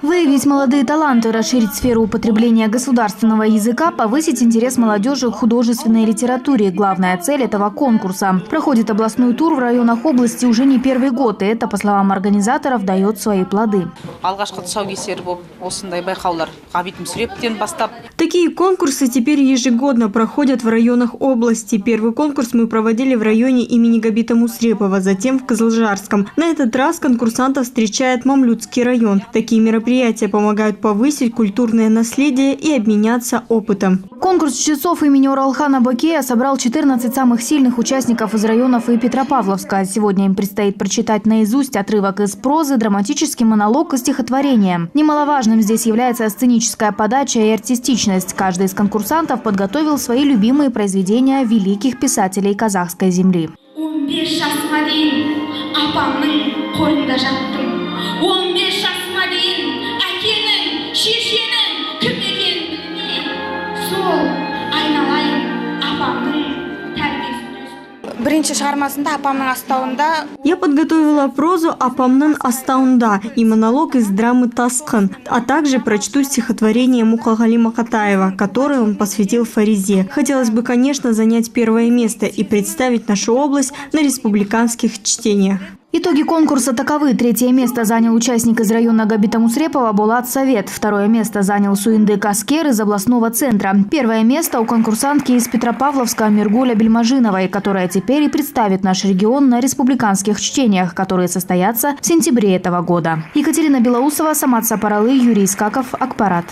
Выявить молодые таланты, расширить сферу употребления государственного языка, повысить интерес молодежи к художественной литературе – главная цель этого конкурса. Проходит областной тур в районах области уже не первый год, и это, по словам организаторов, дает свои плоды. бастап Такие конкурсы теперь ежегодно проходят в районах области. Первый конкурс мы проводили в районе имени Габита Мусрепова, затем в Кызылжарском. На этот раз конкурсантов встречает Мамлютский район. Такие мероприятия помогают повысить культурное наследие и обменяться опытом. Конкурс чтецов имени Уралхана Бакея собрал 14 самых сильных участников из районов и Петропавловска. Сегодня им предстоит прочитать наизусть отрывок из прозы, драматический монолог и стихотворение. Немаловажным здесь является сценическая подача и артистичность. Каждый из конкурсантов подготовил свои любимые произведения великих писателей казахской земли. 15 бірінші шығармасында апамның астауында Я подготовила прозу «Апамнын Астаунда» и монолог из драмы «Таскын», а также прочту стихотворение Мухагали Макатаева, которое он посвятил Фаризе. Хотелось бы, конечно, занять первое место и представить нашу область на республиканских чтениях. Итоги конкурса таковы. Третье место занял участник из района Габита Мусрепова Булат Совет. Второе место занял Суинды Каскер из областного центра. Первое место у конкурсантки из Петропавловска Миргуля Бельмажиновой, которая теперь и представит наш регион на республиканских чтениях, которые состоятся в сентябре этого года. Екатерина Белоусова, Самат Сапаралы, Юрий Искаков, Акпарат.